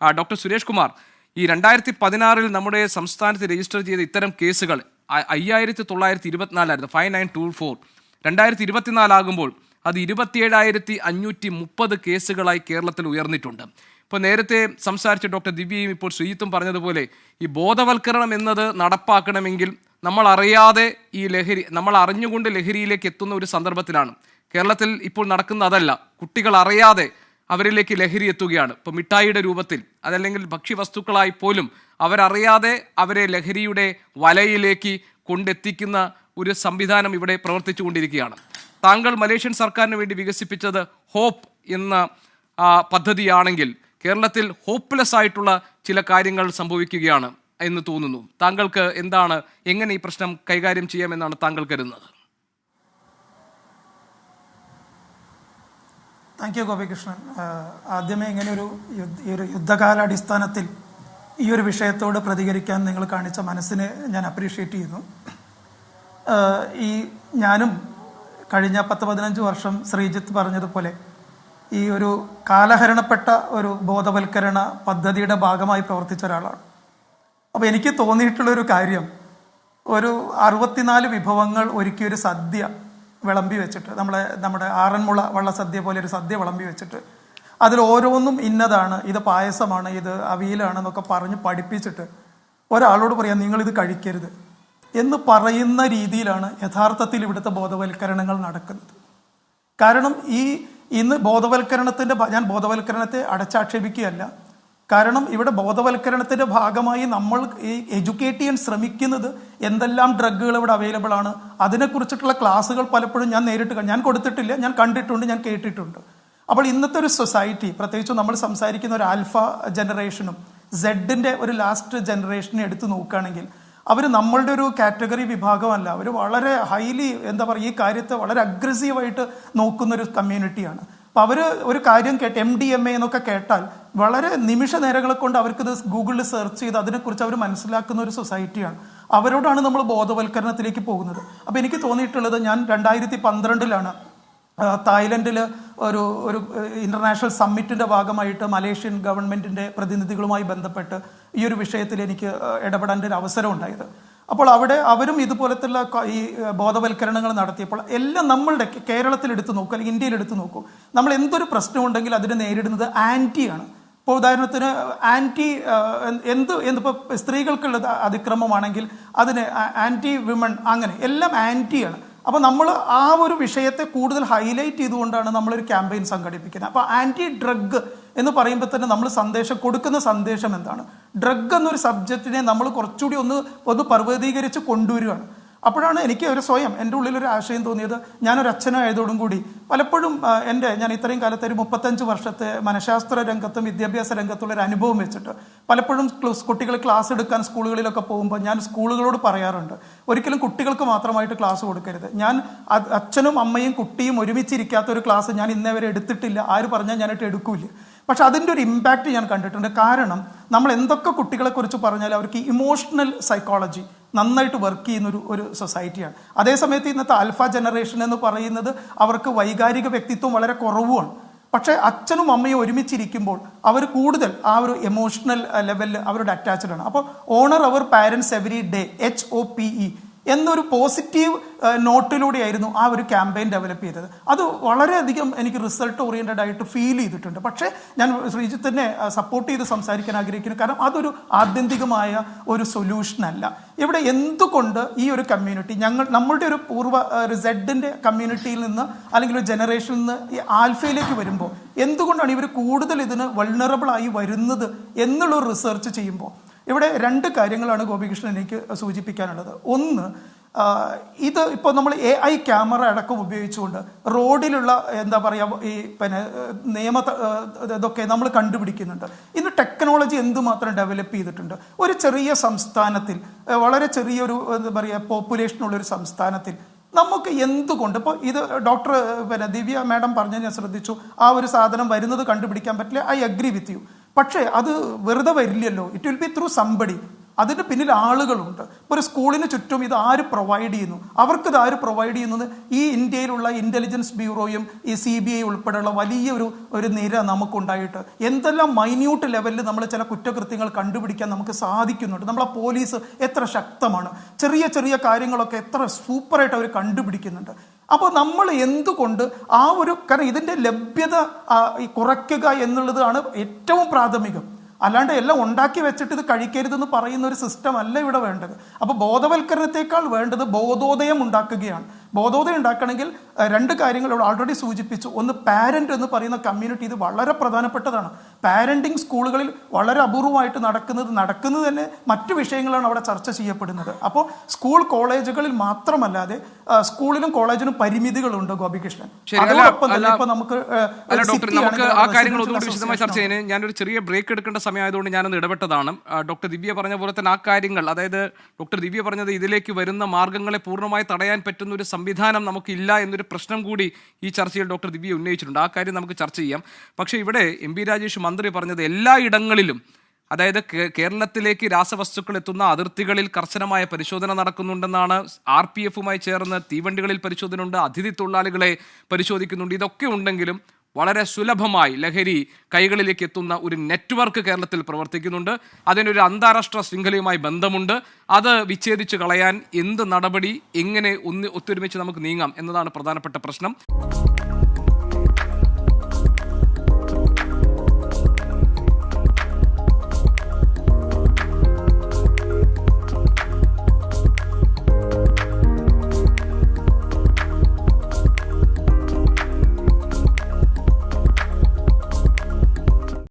Doctor Suresh Kumar ഈ രണ്ടായിരത്തി പതിനാറിൽ നമ്മുടെ സംസ്ഥാനത്ത് രജിസ്റ്റർ ചെയ്ത ഇത്തരം കേസുകൾ അയ്യായിരത്തി തൊള്ളായിരത്തി ഇരുപത്തിനാലായിരുന്നു ഫൈവ് നയൻ ടു ഫോർ. രണ്ടായിരത്തി ഇരുപത്തിനാലാകുമ്പോൾ അത് ഇരുപത്തിയേഴായിരത്തി അഞ്ഞൂറ്റി മുപ്പത് കേസുകളായി കേരളത്തിൽ ഉയർന്നിട്ടുണ്ട്. ഇപ്പോൾ നേരത്തെ സംസാരിച്ച ഡോക്ടർ ദിവ്യയും ഇപ്പോൾ ശ്രീജിത്തും പറഞ്ഞതുപോലെ ഈ ബോധവൽക്കരണം എന്നത് നടപ്പാക്കണമെങ്കിൽ നമ്മൾ അറിയാതെ ഈ ലഹരി നമ്മൾ അറിഞ്ഞുകൊണ്ട് ലഹരിയിലേക്ക് എത്തുന്ന ഒരു സന്ദർഭത്തിലാണ്. കേരളത്തിൽ ഇപ്പോൾ നടക്കുന്ന അതല്ല കുട്ടികൾ അറിയാതെ അവരിലേക്ക് ലഹരി എത്തുകയാണ്. ഇപ്പോൾ മിഠായിയുടെ രൂപത്തിൽ അതല്ലെങ്കിൽ ഭക്ഷ്യവസ്തുക്കളായി പോലും അവരറിയാതെ അവരെ ലഹരിയുടെ വലയിലേക്ക് കൊണ്ടെത്തിക്കുന്ന ഒരു സംവിധാനം ഇവിടെ പ്രവർത്തിച്ചു കൊണ്ടിരിക്കുകയാണ് താങ്കൾ മലേഷ്യൻ സർക്കാരിന് വേണ്ടി വികസിപ്പിച്ചത് ഹോപ്പ് എന്ന പദ്ധതിയാണെങ്കിൽ കേരളത്തിൽ ഹോപ്പ്ലെസ് ആയിട്ടുള്ള ചില കാര്യങ്ങൾ സംഭവിക്കുകയാണ് എന്ന് തോന്നുന്നു. താങ്കൾക്ക് എന്താണ് എങ്ങനെ ഈ പ്രശ്നം കൈകാര്യം ചെയ്യാമെന്നാണ് താങ്കൾ കരുതുന്നത്? Thank you Gopikrishnan. ആദ്യമേ ഇങ്ങനെ ഒരു ഒരു യുദ്ധകാലാടിസ്ഥാനത്തിൽ ഈ ഒരു വിഷയത്തോട് പ്രതികരിക്കാൻ നിങ്ങൾ കാണിച്ച മനസ്സിനെ ഞാൻ അപ്രീഷിയേറ്റ് ചെയ്യുന്നു. ഈ ഞാനും കഴിഞ്ഞ പത്ത് പതിനഞ്ച് വർഷം ശ്രീജിത്ത് പറഞ്ഞതുപോലെ ഈ ഒരു കാലഹരണപ്പെട്ട ഒരു ബോധവൽക്കരണ പദ്ധതിയുടെ ഭാഗമായി പ്രവർത്തിച്ച ഒരാളാണ്. അപ്പോൾ എനിക്ക് തോന്നിയിട്ടുള്ളൊരു കാര്യം ഒരു അറുപത്തിനാല് വിഭവങ്ങൾ ഒരുക്കിയൊരു സദ്യ വിളമ്പി വെച്ചിട്ട് നമ്മളെ നമ്മുടെ ആറന്മുള വള്ളസദ്യ പോലെ ഒരു സദ്യ വിളമ്പി വെച്ചിട്ട് അതിൽ ഓരോന്നും ഇന്നതാണ് ഇത് പായസമാണ് ഇത് അവിയലാണ് എന്നൊക്കെ പറഞ്ഞ് പഠിപ്പിച്ചിട്ട് ഒരാളോട് പറയാം നിങ്ങളിത് കഴിക്കരുത് എന്ന് പറയുന്ന രീതിയിലാണ് യഥാർത്ഥത്തിൽ ഇവിടുത്തെ ബോധവൽക്കരണങ്ങൾ നടക്കുന്നത്. കാരണം ഈ ഇന്ന് ബോധവൽക്കരണത്തിന്റെ ഞാൻ ബോധവൽക്കരണത്തെ അടച്ചാക്ഷേപിക്കുകയല്ല. കാരണം ഇവിടെ ബോധവൽക്കരണത്തിന്റെ ഭാഗമായി നമ്മൾ ഈ എഡ്യൂക്കേറ്റ് ചെയ്യാൻ ശ്രമിക്കുന്നത് എന്തെല്ലാം ഡ്രഗുകൾ ഇവിടെ അവൈലബിൾ ആണ്. അതിനെക്കുറിച്ചിട്ടുള്ള ക്ലാസ്സുകൾ പലപ്പോഴും ഞാൻ നേരിട്ട് ഞാൻ കൊടുത്തിട്ടില്ല ഞാൻ കണ്ടിട്ടുണ്ട് ഞാൻ കേട്ടിട്ടുണ്ട്. അപ്പോൾ ഇന്നത്തെ ഒരു സൊസൈറ്റി പ്രത്യേകിച്ച് നമ്മൾ സംസാരിക്കുന്ന ഒരു ആൽഫ ജനറേഷനും സെഡിന്റെ ഒരു ലാസ്റ്റ് ജനറേഷനെ എടുത്തു നോക്കുകയാണെങ്കിൽ അവർ നമ്മളുടെ ഒരു കാറ്റഗറി വിഭാഗമല്ല. അവർ വളരെ ഹൈലി എന്താ പറയുക ഈ കാര്യത്തെ വളരെ അഗ്രസീവായിട്ട് നോക്കുന്ന ഒരു കമ്മ്യൂണിറ്റിയാണ് അപ്പോൾ അവർ ഒരു കാര്യം കേട്ട് എം ഡി എം എ എന്നൊക്കെ കേട്ടാൽ വളരെ നിമിഷ നേരങ്ങളെ കൊണ്ട് അവർക്കിത് ഗൂഗിളിൽ സെർച്ച് ചെയ്ത് അതിനെക്കുറിച്ച് അവർ മനസ്സിലാക്കുന്ന ഒരു സൊസൈറ്റിയാണ്. അവരോടാണ് നമ്മൾ ബോധവൽക്കരണത്തിലേക്ക് പോകുന്നത്. അപ്പോൾ എനിക്ക് തോന്നിയിട്ടുള്ളത് ഞാൻ രണ്ടായിരത്തി പന്ത്രണ്ടിലാണ് തായ്ലൻഡിൽ ഒരു ഒരു ഇന്റർനാഷണൽ സമ്മിറ്റിന്റെ ഭാഗമായിട്ട് മലേഷ്യൻ ഗവൺമെന്റിന്റെ പ്രതിനിധികളുമായി ബന്ധപ്പെട്ട് ഈ ഒരു വിഷയത്തിൽ എനിക്ക് ഇടപെടേണ്ട ഒരു അവസരം ഉണ്ടായത്. അപ്പോൾ അവിടെ അവരും ഇതുപോലത്തുള്ള ഈ ബോധവൽക്കരണങ്ങൾ നടത്തിയപ്പോൾ എല്ലാം നമ്മളുടെ കേരളത്തിൽ എടുത്തു നോക്കൂ അല്ലെങ്കിൽ ഇന്ത്യയിൽ എടുത്തു നോക്കൂ. നമ്മൾ എന്തൊരു പ്രശ്നമുണ്ടെങ്കിൽ അതിനെ നേരിടുന്നത് ആന്റിയാണ്. ഇപ്പോൾ ഉദാഹരണത്തിന് ആന്റി എന്ത് എന്തിപ്പോൾ സ്ത്രീകൾക്കുള്ള അതിക്രമമാണെങ്കിൽ അതിന് ആന്റി വിമൺ അങ്ങനെ എല്ലാം ആന്റിയാണ് അപ്പോൾ നമ്മൾ ആ ഒരു വിഷയത്തെ കൂടുതൽ ഹൈലൈറ്റ് ചെയ്തുകൊണ്ടാണ് നമ്മളൊരു ക്യാമ്പയിൻ സംഘടിപ്പിക്കുന്നത്. അപ്പോൾ ആന്റി ഡ്രഗ് എന്ന് പറയുമ്പോൾ തന്നെ നമ്മൾ സന്ദേശം കൊടുക്കുന്ന സന്ദേശം എന്താണ്? ഡ്രഗ് എന്നൊരു സബ്ജക്റ്റിനെ നമ്മൾ കുറച്ചുകൂടി ഒന്ന് ഒന്ന് പർവതീകരിച്ച് കൊണ്ടുവരികയാണ് അപ്പോഴാണ് എനിക്ക് ഒരു സ്വയം എന്റെ ഉള്ളിൽ ഒരു ആശയം തോന്നിയത്. ഞാനൊരു അച്ഛനായതോടും കൂടി. പലപ്പോഴും എന്റെ ഞാൻ ഇത്രയും കാലത്തെ ഒരു മുപ്പത്തഞ്ച് വർഷത്തെ മനഃശാസ്ത്ര രംഗത്തും വിദ്യാഭ്യാസ രംഗത്തുള്ള ഒരു അനുഭവം വെച്ചിട്ട് പലപ്പോഴും കുട്ടികൾ ക്ലാസ് എടുക്കാൻ സ്കൂളുകളിലൊക്കെ പോകുമ്പോൾ ഞാൻ സ്കൂളുകളോട് പറയാറുണ്ട്. ഒരിക്കലും കുട്ടികൾക്ക് മാത്രമായിട്ട് ക്ലാസ് കൊടുക്കരുത്. ഞാൻ അച്ഛനും അമ്മയും കുട്ടിയും ഒരുമിച്ചിരിക്കാത്ത ഒരു ക്ലാസ് ഞാൻ ഇന്നേ വരെ എടുത്തിട്ടില്ല. ആര് പറഞ്ഞാൽ ഞാനിട്ട് എടുക്കൂല പക്ഷെ അതിന്റെ ഒരു ഇമ്പാക്റ്റ് ഞാൻ കണ്ടിട്ടുണ്ട്. കാരണം നമ്മൾ എന്തൊക്കെ കുട്ടികളെക്കുറിച്ച് പറഞ്ഞാലും അവർക്ക് ഇമോഷണൽ സൈക്കോളജി നന്നായിട്ട് വർക്ക് ചെയ്യുന്നൊരു ഒരു സൊസൈറ്റിയാണ് അതേസമയത്ത് ഇന്നത്തെ ആൽഫ ജനറേഷൻ എന്ന് പറയുന്നത് അവർക്ക് വൈകാരിക വ്യക്തിത്വം വളരെ കുറവുമാണ്. പക്ഷേ അച്ഛനും അമ്മയും ഒരുമിച്ചിരിക്കുമ്പോൾ അവർ കൂടുതൽ ആ ഒരു എമോഷണൽ ലെവലിൽ അവരുടെ അറ്റാച്ച്ഡ് ആണ്. അപ്പോൾ ഓണർ അവർ parents every day H O P E എന്നൊരു പോസിറ്റീവ് നോട്ടിലൂടെയായിരുന്നു ആ ഒരു ക്യാമ്പയിൻ ഡെവലപ്പ് ചെയ്തത്. അത് വളരെയധികം എനിക്ക് റിസൾട്ട് ഓറിയന്റഡ് ആയിട്ട് ഫീൽ ചെയ്തിട്ടുണ്ട്. പക്ഷേ ഞാൻ ശ്രീജിത്തിനെ സപ്പോർട്ട് ചെയ്ത് സംസാരിക്കാൻ ആഗ്രഹിക്കുന്നു. കാരണം അതൊരു ആത്യന്തികമായ ഒരു സൊല്യൂഷൻ അല്ല. ഇവിടെ എന്തുകൊണ്ട് ഈ ഒരു കമ്മ്യൂണിറ്റി ഞങ്ങൾ നമ്മളുടെ ഒരു പൂർവ ഒരു സെഡിന്റെ കമ്മ്യൂണിറ്റിയിൽ നിന്ന് അല്ലെങ്കിൽ ഒരു ജനറേഷനിൽ നിന്ന് ഈ ആൽഫയിലേക്ക് വരുമ്പോൾ എന്തുകൊണ്ടാണ് ഇവർ കൂടുതൽ ഇതിന് വൾണറബിൾ ആയി വരുന്നത് എന്നുള്ളൊരു റിസർച്ച് ചെയ്യുമ്പോൾ? ഇവിടെ രണ്ട് കാര്യങ്ങളാണ് ഗോപികൃഷ്ണൻ എനിക്ക് സൂചിപ്പിക്കാനുള്ളത്. ഒന്ന് ഇത് ഇപ്പോൾ നമ്മൾ എ ഐ ക്യാമറ അടക്കം ഉപയോഗിച്ചുകൊണ്ട് റോഡിലുള്ള എന്താ പറയുക ഈ പിന്നെ നിയമ ഇതൊക്കെ നമ്മൾ കണ്ടുപിടിക്കുന്നുണ്ട്. ഇന്ന് ടെക്നോളജി എന്തുമാത്രം ഡെവലപ്പ് ചെയ്തിട്ടുണ്ട്? ഒരു ചെറിയ സംസ്ഥാനത്തിൽ വളരെ ചെറിയൊരു എന്താ പറയുക പോപ്പുലേഷനുള്ള ഒരു സംസ്ഥാനത്തിൽ നമുക്ക് എന്തുകൊണ്ട് ഇപ്പോൾ ഇത് ഡോക്ടർ പിന്നെ ദിവ്യ മാഡം പറഞ്ഞത് ഞാൻ ശ്രദ്ധിച്ചു ആ ഒരു സാധനം വരുന്നത് കണ്ടുപിടിക്കാൻ പറ്റില്ല ഐ അഗ്രി വിത്ത് യു. പക്ഷേ അത് വെറുതെ വരില്ലല്ലോ. It will be through somebody അതിന്റെ പിന്നിൽ ആളുകളുണ്ട്. ഇപ്പോൾ ഒരു സ്കൂളിന് ചുറ്റും ഇത് ആര് പ്രൊവൈഡ് ചെയ്യുന്നു? അവർക്ക് ഇത് ആര് പ്രൊവൈഡ് ചെയ്യുന്നത്? ഈ ഇന്ത്യയിലുള്ള ഇന്റലിജൻസ് ബ്യൂറോയും ഈ സി ബി ഐ ഉൾപ്പെടെയുള്ള വലിയൊരു ഒരു നിര നമുക്കുണ്ടായിട്ട്. എന്തെല്ലാം മൈന്യൂട്ട് ലെവലിൽ നമ്മൾ ചില കുറ്റകൃത്യങ്ങൾ കണ്ടുപിടിക്കാൻ നമുക്ക് സാധിക്കുന്നുണ്ട്. നമ്മളെ പോലീസ് എത്ര ശക്തമാണ്. ചെറിയ ചെറിയ കാര്യങ്ങളൊക്കെ എത്ര സൂപ്പറായിട്ട് അവർ കണ്ടുപിടിക്കുന്നുണ്ട്. അപ്പോൾ നമ്മൾ എന്തുകൊണ്ട് ആ ഒരു കാരണം ഇതിന്റെ ലഭ്യത കുറയ്ക്കുക എന്നുള്ളതാണ് ഏറ്റവും പ്രാഥമികം. അല്ലാണ്ട് എല്ലാം ഉണ്ടാക്കി വെച്ചിട്ട് ഇത് കഴിക്കരുതെന്ന് പറയുന്ന ഒരു സിസ്റ്റം അല്ല ഇവിടെ വേണ്ടത്. അപ്പോൾ ബോധവൽക്കരണത്തെക്കാൾ വേണ്ടത് ബോധോദയം ഉണ്ടാക്കുകയാണ്. ബോധോദയം ഉണ്ടാക്കണമെങ്കിൽ രണ്ട് കാര്യങ്ങൾ ഇവിടെ ഓൾറെഡി സൂചിപ്പിച്ചു. ഒന്ന് പാരന്റ് എന്ന് പറയുന്ന കമ്മ്യൂണിറ്റി ഇത് വളരെ പ്രധാനപ്പെട്ടതാണ്. പാരന്റിങ് സ്കൂളുകളിൽ വളരെ അപൂർവമായിട്ട് നടക്കുന്നത് നടക്കുന്നത് തന്നെ മറ്റു വിഷയങ്ങളാണ് അവിടെ ചർച്ച ചെയ്യപ്പെടുന്നത്. അപ്പോൾ സ്കൂൾ കോളേജുകളിൽ മാത്രമല്ലാതെ സ്കൂളിലും കോളേജിലും പരിമിതികളുണ്ട് ഗോപികൃഷ്ണൻ. അതോടൊപ്പം തന്നെ ഇപ്പൊ നമുക്ക് ആ കാര്യങ്ങൾ ഒന്നുകൂടി വിശദമായി ചർച്ച ചെയ്യുന്നത് ഞാനൊരു ചെറിയ ബ്രേക്ക് എടുക്കേണ്ട സമയമായതുകൊണ്ട് ഞാനൊന്ന് ഇടപെട്ടതാണ്. ഡോക്ടർ ദിവ്യ പറഞ്ഞ പോലെ തന്നെ ആ കാര്യങ്ങൾ അതായത് ഡോക്ടർ ദിവ്യ പറഞ്ഞത് ഇതിലേക്ക് വരുന്ന മാർഗങ്ങളെ പൂർണമായി തടയാൻ പറ്റുന്ന ഒരു സംവിധാനം നമുക്കില്ല എന്നൊരു പ്രശ്നം കൂടി ഈ ചർച്ചയിൽ ഡോക്ടർ ദിവ്യ ഉന്നയിച്ചിട്ടുണ്ട്. ആ കാര്യം നമുക്ക് ചർച്ച ചെയ്യാം. പക്ഷേ ഇവിടെ എം പി രാജേഷ് മന്ത്രി പറഞ്ഞത് എല്ലാ ഇടങ്ങളിലും അതായത് കേരളത്തിലേക്ക് രാസവസ്തുക്കൾ എത്തുന്ന അതിർത്തികളിൽ കർശനമായ പരിശോധന നടക്കുന്നുണ്ടെന്നാണ് ആർ പി എഫുമായി ചേർന്ന് തീവണ്ടികളിൽ പരിശോധന ഉണ്ട് അതിഥി തൊഴിലാളികളെ പരിശോധിക്കുന്നുണ്ട് ഇതൊക്കെ ഉണ്ടെങ്കിലും വളരെ സുലഭമായി ലഹരി കൈകളിലേക്ക് എത്തുന്ന ഒരു നെറ്റ്വർക്ക് കേരളത്തിൽ പ്രവർത്തിക്കുന്നുണ്ട്. അതിനൊരു അന്താരാഷ്ട്ര ശൃംഖലയുമായി ബന്ധമുണ്ട്. അത് വിച്ഛേദിച്ച് കളയാൻ എന്ത് നടപടി എങ്ങനെ ഒന്ന് ഒത്തൊരുമിച്ച് നമുക്ക് നീങ്ങാം എന്നതാണ് പ്രധാനപ്പെട്ട പ്രശ്നം.